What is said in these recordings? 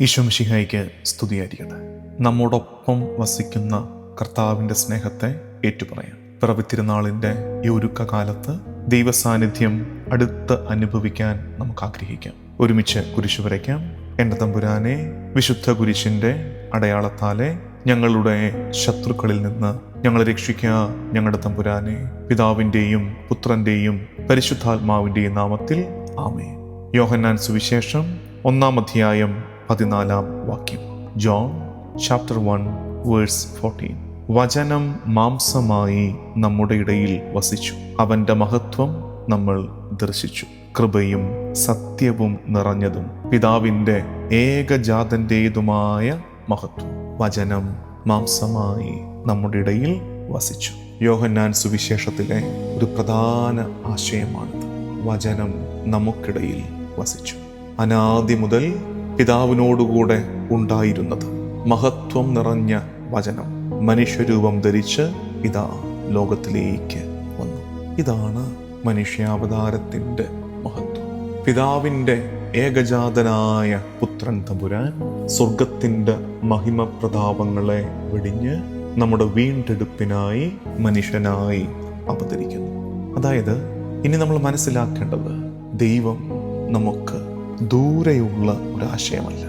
ഈശോമിഷിഹായിക്ക് സ്തുതിയായിരിക്കട്ടെ. നമ്മോടൊപ്പം വസിക്കുന്ന കർത്താവിന്റെ സ്നേഹത്തെ ഏറ്റുപറയാം. പിറവിത്തിരുന്നാളിന്റെ ഈ ഒരുക്ക കാലത്ത് ദൈവസാന്നിധ്യം അടുത്ത് അനുഭവിക്കാൻ നമുക്ക് ആഗ്രഹിക്കാം ഒരുമിച്ച് കുരിശു വരയ്ക്കാം. എന്റെ തമ്പുരാനെ വിശുദ്ധ കുരിശിന്റെ അടയാളത്താലെ ഞങ്ങളുടെ ശത്രുക്കളിൽ നിന്ന് ഞങ്ങളെ രക്ഷിക്കുക ഞങ്ങളുടെ തമ്പുരാനെ പിതാവിന്റെയും പുത്രന്റെയും പരിശുദ്ധാത്മാവിന്റെയും നാമത്തിൽ ആമേ യോഹന്നാൻ സുവിശേഷം ഒന്നാം അധ്യായം പതിനാലാം വാക്യം. John chapter one verse fourteen വചനം മാംസമായി നമ്മുടെ ഇടയിൽ വസിച്ചു. അവന്റെ മഹത്വം നമ്മൾ ദർശിച്ചു. കൃപയും സത്യവും നിറഞ്ഞതും പിതാവിന്റെ ഏകജാതന്റെതുമായ മഹത്വം. വചനം മാംസമായി നമ്മുടെ ഇടയിൽ വസിച്ചു. യോഹന്നാൻ സുവിശേഷത്തിലെ ഒരു പ്രധാന ആശയമാണിത്. വചനം നമുക്കിടയിൽ വസിച്ചു. അനാദി മുതൽ പിതാവിനോടുകൂടെ ഉണ്ടായിരുന്നത്. മഹത്വം നിറഞ്ഞ വചനം. മനുഷ്യരൂപം ധരിച്ച് ഇതാ ലോകത്തിലേക്ക് വന്നു. ഇതാണ് മനുഷ്യാവതാരത്തിന്റെ മഹത്വം. പിതാവിന്റെ ഏകജാതനായ പുത്രൻ തമ്പുരാൻ സ്വർഗത്തിന്റെ മഹിമ പ്രതാപങ്ങളെ വെടിഞ്ഞ് നമ്മുടെ വീണ്ടെടുപ്പിനായി മനുഷ്യനായി അവതരിക്കുന്നു. അതായത് ഇനി നമ്മൾ മനസ്സിലാക്കേണ്ടത് ദൈവം നമുക്ക് ദൂരെയുള്ള ഒരു ആശയമല്ല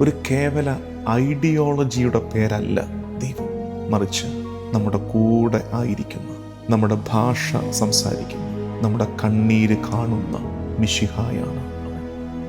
ഒരു കേവല ഐഡിയോളജിയുടെ പേരല്ല ദൈവം മറിച്ച് നമ്മുടെ കൂടെ ആയിരിക്കുന്ന നമ്മുടെ ഭാഷ സംസാരിക്കുന്ന നമ്മുടെ കണ്ണീര് കാണുന്ന മിശിഹായാണ്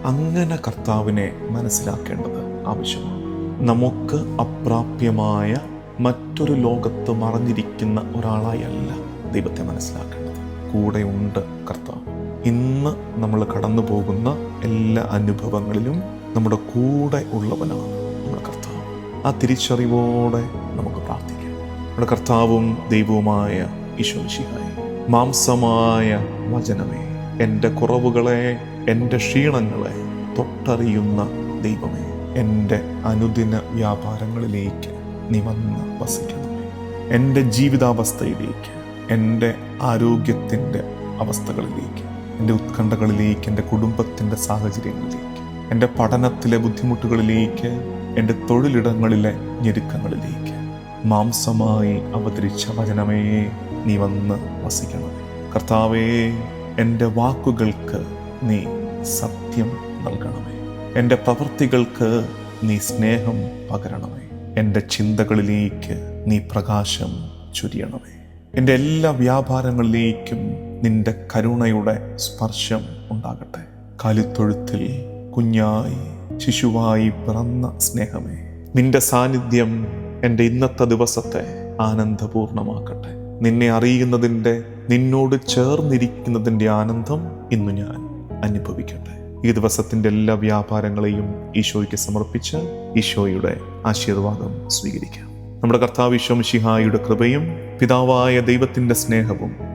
അങ്ങനെ കർത്താവിനെ മനസ്സിലാക്കേണ്ടത് ആവശ്യമാണ്. നമുക്ക് അപ്രാപ്യമായ മറ്റൊരു ലോകത്ത് മറഞ്ഞിരിക്കുന്ന ഒരാളായല്ല ദൈവത്തെ മനസ്സിലാക്കേണ്ടത്. കൂടെയുണ്ട് കർത്താവ്. ഇന്ന് നമ്മൾ കടന്നു പോകുന്ന എല്ലാ അനുഭവങ്ങളിലും നമ്മുടെ കൂടെ ഉള്ളവനാണ് നമ്മുടെ കർത്താവ്. ആ തിരിച്ചറിവോടെ നമുക്ക് പ്രാർത്ഥിക്കാം. നമ്മുടെ കർത്താവും ദൈവവുമായ ഈശോശിഹായി മാംസമായ വചനമേ എന്റെ കുറവുകളെ എന്റെ ക്ഷീണങ്ങളെ തൊട്ടറിയുന്ന ദൈവമേ എന്റെ അനുദിന വ്യാപാരങ്ങളിലേക്ക് നീ വന്ന് വസിക്കണമേ. എന്റെ ജീവിതാവസ്ഥയിലേക്ക് എന്റെ ആരോഗ്യത്തിന്റെ അവസ്ഥകളിലേക്ക് എന്റെ ഉത്കണ്ഠകളിലേക്ക് എന്റെ കുടുംബത്തിന്റെ സാഹചര്യങ്ങളിലേക്ക് എന്റെ പഠനത്തിലെ ബുദ്ധിമുട്ടുകളിലേക്ക് എന്റെ തൊഴിലിടങ്ങളിലെ ഞെരുക്കങ്ങളിലേക്ക് മാംസമായി അവതരിച്ച വചനമേ നീ വന്ന് വസിക്കണം. കർത്താവേ എന്റെ വാക്കുകൾക്ക് നീ സത്യം നൽകണമേ. എന്റെ പ്രവൃത്തികൾക്ക് നീ സ്നേഹം പകരണമേ. എന്റെ ചിന്തകളിലേക്ക് നീ പ്രകാശം ചൊരിയണമേ. എന്റെ എല്ലാ വ്യാപാരങ്ങളിലേക്കും നിന്റെ കരുണയുടെ സ്പർശം ഉണ്ടാകട്ടെ. കാലിത്തൊഴുത്തിൽ കുഞ്ഞായി ശിശുവായി പിറന്ന സ്നേഹമേ. നിന്റെ സാന്നിധ്യം എന്റെ ഇന്നത്തെ ദിവസത്തെ ആനന്ദപൂർണമാക്കട്ടെ. നിന്നെ അറിയുന്നതിന്റെ നിന്നോട് ചേർന്നിരിക്കുന്നതിന്റെ ആനന്ദം ഇന്ന് ഞാൻ അനുഭവിക്കട്ടെ. ഈ ദിവസത്തിന്റെ എല്ലാ വ്യാപാരങ്ങളെയും ഈശോയ്ക്ക് സമർപ്പിച്ച് ഈശോയുടെ ആശീർവാദം സ്വീകരിക്കാം. നമ്മുടെ കർത്താവിശ്വം ശിഹായുടെ കൃപയും പിതാവായ ദൈവത്തിന്റെ സ്നേഹവും